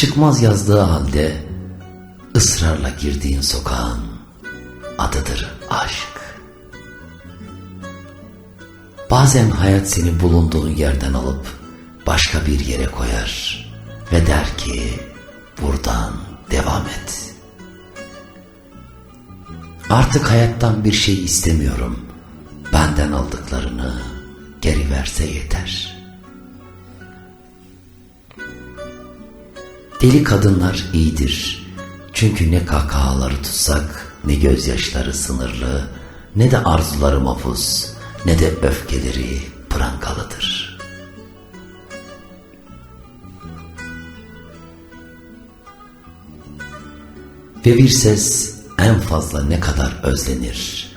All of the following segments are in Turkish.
Çıkmaz yazdığı halde ısrarla girdiğin sokağın adıdır aşk. Bazen hayat seni bulunduğun yerden alıp başka bir yere koyar ve der ki buradan devam et. Artık hayattan bir şey istemiyorum. Benden aldıklarını geri verse yeter. Deli kadınlar iyidir. Çünkü ne kahkahaları tutsak, ne gözyaşları sınırlı, ne de arzuları mafuz, ne de öfkeleri prangalıdır. Ve bir ses en fazla ne kadar özlenir,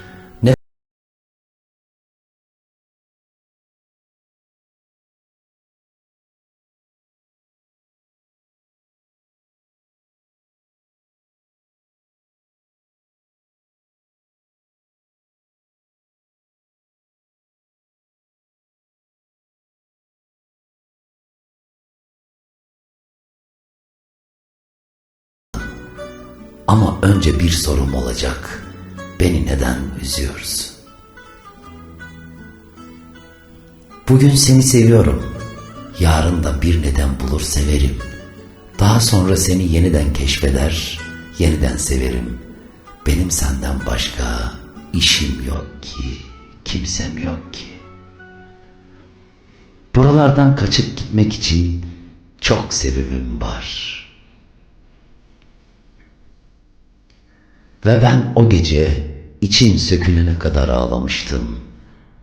Ama önce bir sorum olacak. Beni neden üzüyorsun? Bugün seni seviyorum. Yarın da bir neden bulur severim. Daha sonra seni yeniden keşfeder, yeniden severim. Benim senden başka işim yok ki, kimsem yok ki. Buralardan kaçıp gitmek için çok sebebim var.'' Ve ben o gece için sökülene kadar ağlamıştım.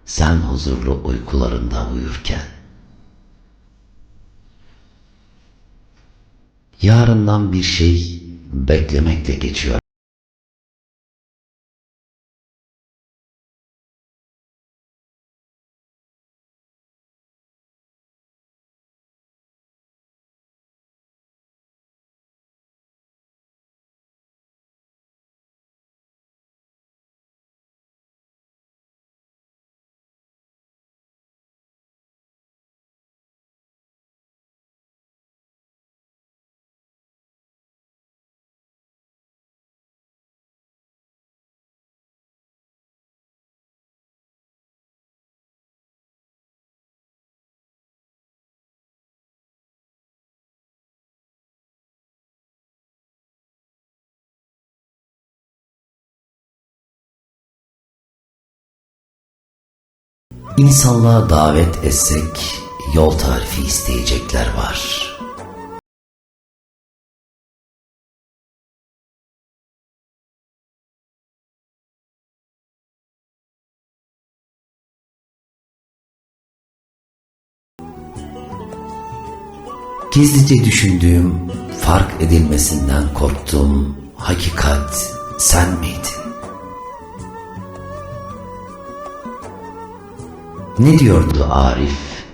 Sen huzurlu uykularında uyurken. Yarından bir şey beklemekle geçiyor. İnsanlığa davet etsek yol tarifi isteyecekler var. Gizlice düşündüğüm, fark edilmesinden korktuğum hakikat sen miydin? Ne diyordu Arif?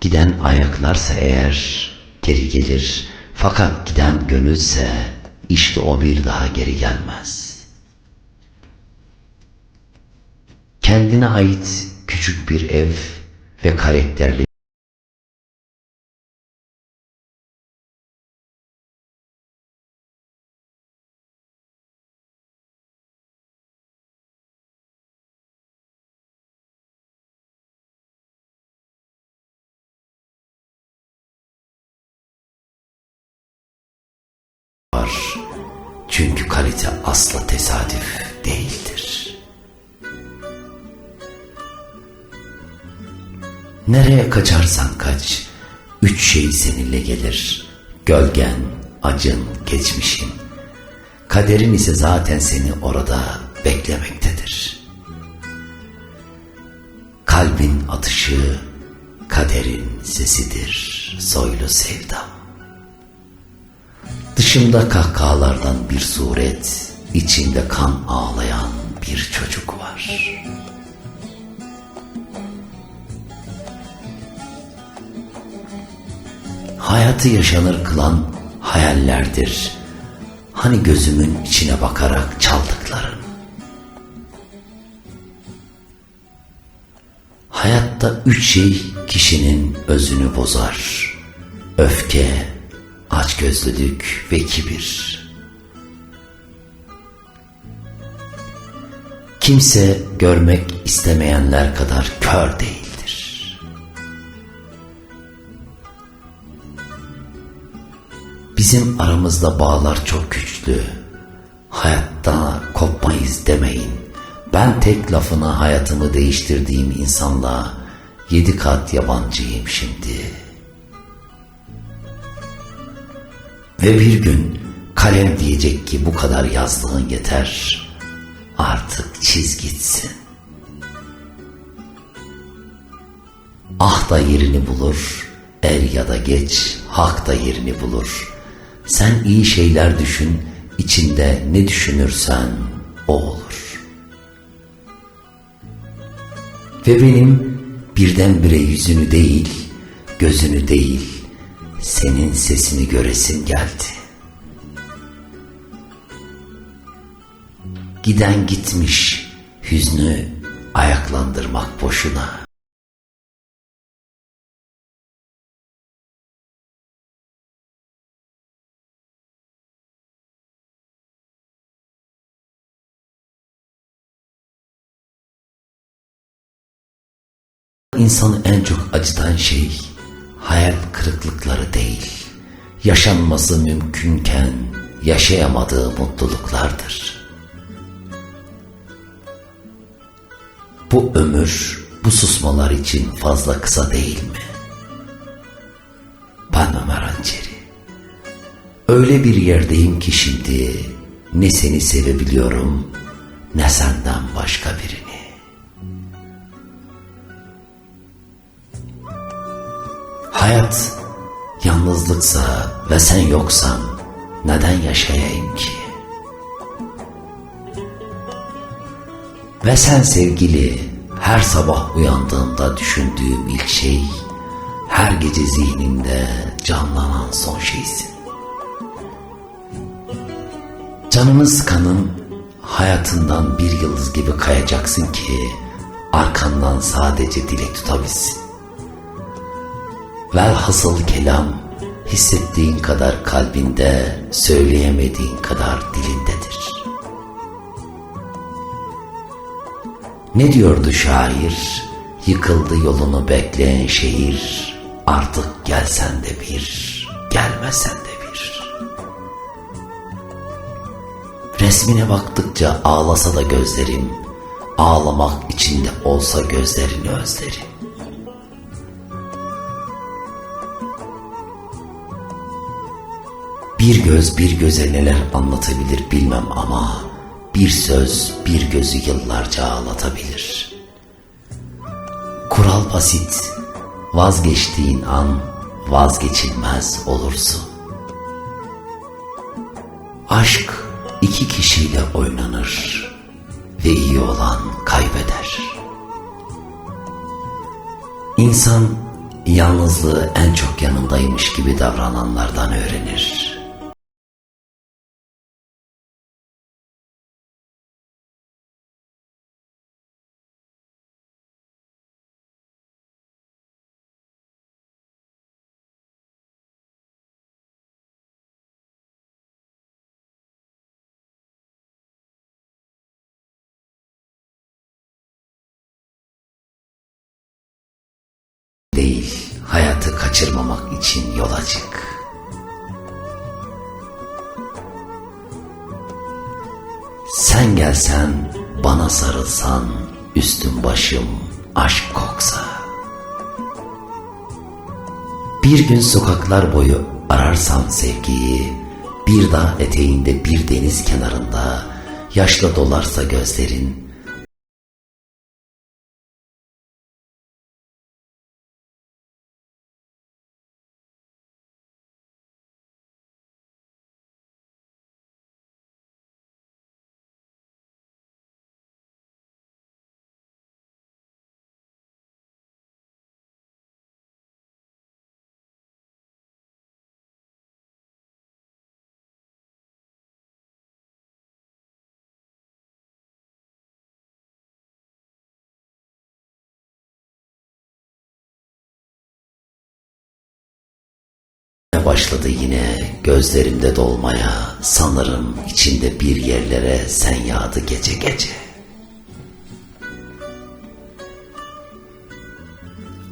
Giden ayaklarsa eğer geri gelir. Fakat giden gönülse işte o bir daha geri gelmez. Kendine ait küçük bir ev ve karakterli var. Çünkü kalite asla tesadüf değildir. Nereye kaçarsan kaç, üç şey seninle gelir. Gölgen, acın, geçmişin. Kaderin ise zaten seni orada beklemektedir. Kalbin atışı, kaderin sesidir, soylu sevdam. Dışımda kahkahalardan bir suret, içimde kan ağlayan bir çocuk var. Hayatı yaşanır kılan hayallerdir. Hani gözümün içine bakarak çaldıkların. Hayatta üç şey kişinin özünü bozar. Öfke, açgözlülük ve kibir. Kimse görmek istemeyenler kadar kör değildir. Bizim aramızda bağlar çok güçlü. Hayatta kopmayız demeyin. Ben tek lafına hayatımı değiştirdiğim insanla yedi kat yabancıyım şimdi. Ve bir gün kalem diyecek ki bu kadar yazdığın yeter. Artık çiz gitsin. Ah da yerini bulur, er ya da geç hak da yerini bulur. Sen iyi şeyler düşün, içinde ne düşünürsen o olur. Ve benim birdenbire yüzünü değil, gözünü değil, senin sesini göresim geldi. Giden gitmiş, hüznü ayaklandırmak boşuna. İnsanı en çok acıtan şey hayal kırıklıkları değil, yaşanması mümkünken yaşayamadığı mutluluklardır. Bu ömür bu susmalar için fazla kısa değil mi? Ben Ömer Hançeri. Öyle bir yerdeyim ki şimdi ne seni sevebiliyorum ne senden başka birini. Hayat yalnızlıksa ve sen yoksan neden yaşayayım ki? Ve sen sevgili her sabah uyandığımda düşündüğüm ilk şey her gece zihnimde canlanan son şeysin. Canımı sıkanın hayatından bir yıldız gibi kayacaksın ki arkandan sadece dilek tutabilsin. Velhasıl kelam hissettiğin kadar kalbinde, söyleyemediğin kadar dilindedir. Ne diyordu şair? Yıkıldı yolunu bekleyen şehir, artık gelsen de bir, gelmesen de bir. Resmine baktıkça ağlasa da gözlerim, ağlamak içinde olsa gözlerini özlerim. Bir göz bir göze neler anlatabilir bilmem ama bir söz bir gözü yıllarca ağlatabilir. Kural basit, vazgeçtiğin an vazgeçilmez olursun. Aşk iki kişiyle oynanır ve iyi olan kaybeder. İnsan yalnızlığı en çok yanındaymış gibi davrananlardan öğrenir.'' Hayatı kaçırmamak için yola çık. Sen gelsen, bana sarılsan, üstüm başım aşk koksa. Bir gün sokaklar boyu ararsan sevgiyi, bir dağ eteğinde bir deniz kenarında, yaşla dolarsa gözlerin, başladı yine gözlerimde dolmaya sanırım içinde bir yerlere sen yağdı gece gece.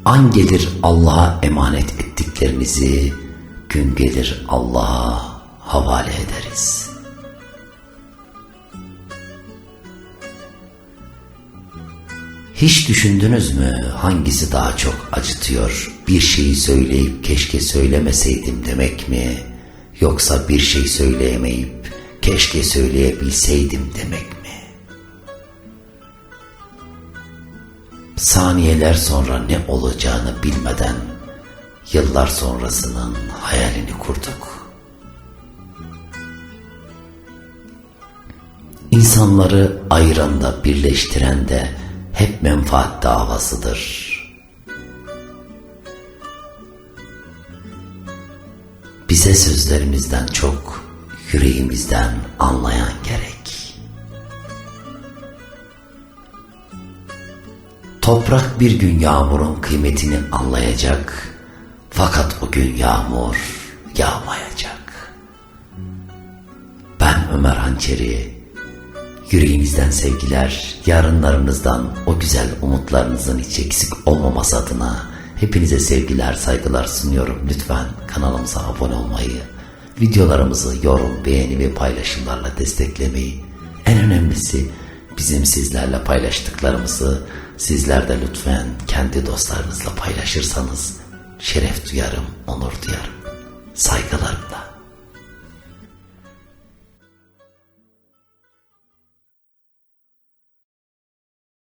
An gelir Allah'a emanet ettiklerinizi gün gelir Allah'a havale ederiz. Hiç düşündünüz mü hangisi daha çok acıtıyor? Bir şeyi söyleyip keşke söylemeseydim demek mi? Yoksa bir şey söyleyemeyip keşke söyleyebilseydim demek mi? Saniyeler sonra ne olacağını bilmeden yıllar sonrasının hayalini kurduk. İnsanları ayıran da birleştiren de hep menfaat davasıdır. Bize sözlerimizden çok yüreğimizden anlayan gerek. Toprak bir gün yağmurun kıymetini anlayacak fakat o gün yağmur yağmayacak. Ben Ömer Hançeri, Yüreğinizden sevgiler, yarınlarınızdan o güzel umutlarınızın hiç eksik olmaması adına hepinize sevgiler, saygılar sunuyorum. Lütfen kanalımıza abone olmayı, videolarımızı yorum, beğeni ve paylaşımlarla desteklemeyi, en önemlisi bizim sizlerle paylaştıklarımızı sizler de lütfen kendi dostlarınızla paylaşırsanız şeref duyarım, onur duyarım. Saygılarımla.